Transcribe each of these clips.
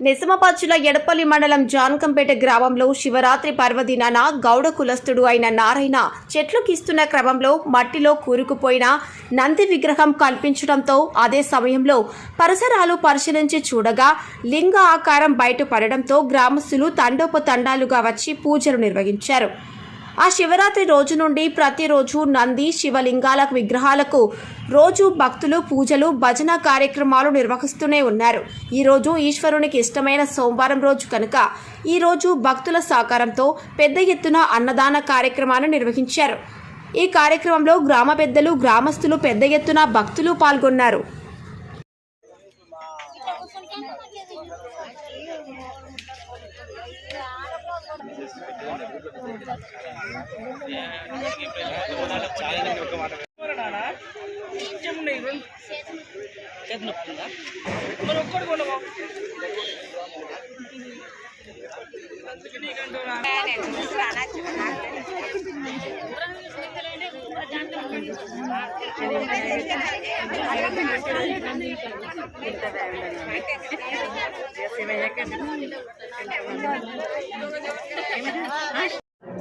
నిజామాబాద్ జిల్లా ఎడపల్లి మండలం జాన్కంపేట గ్రామంలో శివరాత్రి పర్వదినాన గౌడ కులస్తుడు అయిన నారాయణ చెట్లుకిస్తున్న క్రమంలో మట్టిలో కూరుకుపోయిన నంది విగ్రహం కల్పించడంతో అదే సమయంలో పరిసరాలు పరిశీలించి చూడగా లింగ ఆకారం బయటపడడంతో గ్రామస్తులు తండోపతండాలుగా వచ్చి పూజలు నిర్వహించారు. ఆ శివరాత్రి రోజు నుండి ప్రతిరోజు నంది శివలింగాల విగ్రహాలకు రోజు భక్తులు పూజలు భజన కార్యక్రమాలు నిర్వహిస్తూనే ఉన్నారు. ఈరోజు ఈశ్వరునికి ఇష్టమైన సోమవారం రోజు కనుక ఈ రోజు భక్తుల సహకారంతో పెద్ద ఎత్తున అన్నదాన కార్యక్రమాన్ని నిర్వహించారు. ఈ కార్యక్రమంలో గ్రామ పెద్దలు గ్రామస్తులు పెద్ద ఎత్తున భక్తులు పాల్గొన్నారు. చేతి నొప్పుందా మరి ఒక్కడు కొనవా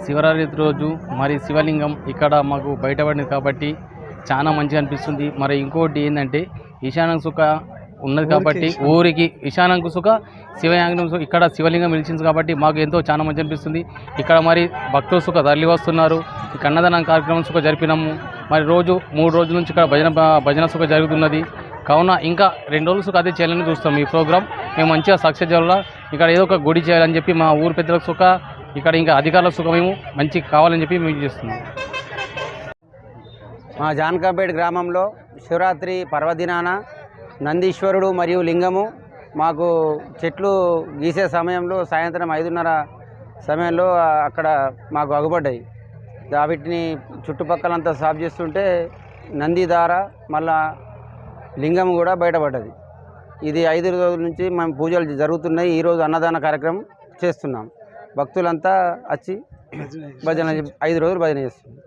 శివరాత్రి రోజు మరి శివలింగం ఇక్కడ మాకు బయటపడింది కాబట్టి చాలా మంచిగా అనిపిస్తుంది. మరి ఇంకోటి ఏంటంటే ఈశాన్యం సుఖ ఉన్నది కాబట్టి ఊరికి ఈశాన్యం సుఖ శివయాంగం సుఖ ఇక్కడ శివలింగం నిలిచింది కాబట్టి మాకు ఎంతో చాలా మంచి అనిపిస్తుంది. ఇక్కడ మరి భక్తులు సుఖ తరలి వస్తున్నారు. కన్నదానం కార్యక్రమం సుఖ జరిపినాము. మరి రోజు మూడు రోజుల నుంచి ఇక్కడ భజన భజన సుఖ జరుగుతున్నది. కావున ఇంకా రెండు రోజులు సుఖ అదే చేయాలని చూస్తాం ఈ ప్రోగ్రామ్ మేము మంచిగా సక్సెస్ చేయాలా ఇక్కడ ఏదో ఒక గుడి చేయాలని చెప్పి మా ఊరు పెద్దలకు సుఖ ఇక్కడ ఇంకా అధికారుల సుఖ మేము మంచి కావాలని చెప్పి మేము చేస్తున్నాం. మా జానకాపేట గ్రామంలో శివరాత్రి పర్వదినాన నందీశ్వరుడు మరియు లింగము మాకు చెట్లు గీసే సమయంలో సాయంత్రం ఐదున్నర సమయంలో అక్కడ మాకు అగుపడ్డాయి. వాటిని చుట్టుపక్కలంతా సాఫ్ చేస్తుంటే నంది దార మళ్ళా లింగం కూడా బయటపడ్డది. ఇది ఐదు రోజుల నుంచి మేము పూజలు జరుగుతున్నాయి. ఈరోజు అన్నదాన కార్యక్రమం చేస్తున్నాం. భక్తులంతా వచ్చి భజన ఐదు రోజులు భజన చేస్తున్నాం